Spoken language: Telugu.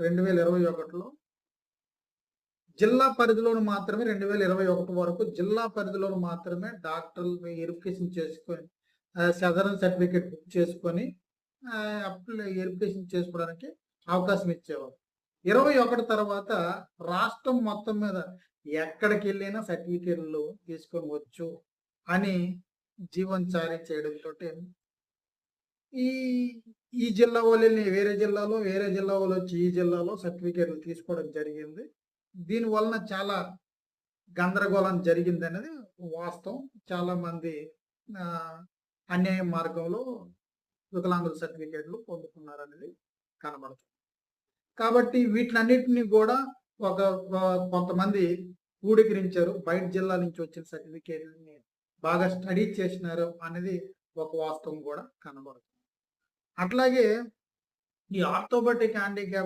రెండు వేల ఇరవై ఒకటిలో జిల్లా పరిధిలోను మాత్రమే రెండు వేల ఇరవై ఒకటి వరకు జిల్లా పరిధిలోను మాత్రమే డాక్టర్లు వెరిఫికేషన్ చేసుకొని సదరన్ సర్టిఫికేట్ బుక్ చేసుకొని అప్లై వెరిఫికేషన్ చేసుకోవడానికి అవకాశం ఇచ్చేవారు. ఇరవై ఒకటి తర్వాత రాష్ట్రం మొత్తం మీద ఎక్కడికి వెళ్ళినా సర్టిఫికేట్లు తీసుకొని వచ్చు అని జీవన్ జారీ చేయడంతో ఈ ఈ జిల్లా వాళ్ళు వేరే జిల్లాలో వేరే జిల్లా వాళ్ళు వచ్చి ఈ జిల్లాలో సర్టిఫికేట్లు తీసుకోవడం జరిగింది. దీని వలన చాలా గందరగోళం జరిగింది అనేది వాస్తవం. చాలా మంది అన్యాయ మార్గంలో వికలాంగుల సర్టిఫికేట్లు పొందుతున్నారు అనేది కనబడుతుంది కాబట్టి వీటినన్నిటిని కూడా ఒక ఒక- కొంతమంది ఊడికరించారు. బయట జిల్లా నుంచి వచ్చిన సర్టిఫికేట్ని బాగా స్టడీ చేసినారు అనేది ఒక వాస్తవం కూడా కనబడుతుంది అట్లాగే ఈ ఆర్థోబెటిక్ హ్యాండిక్యాప్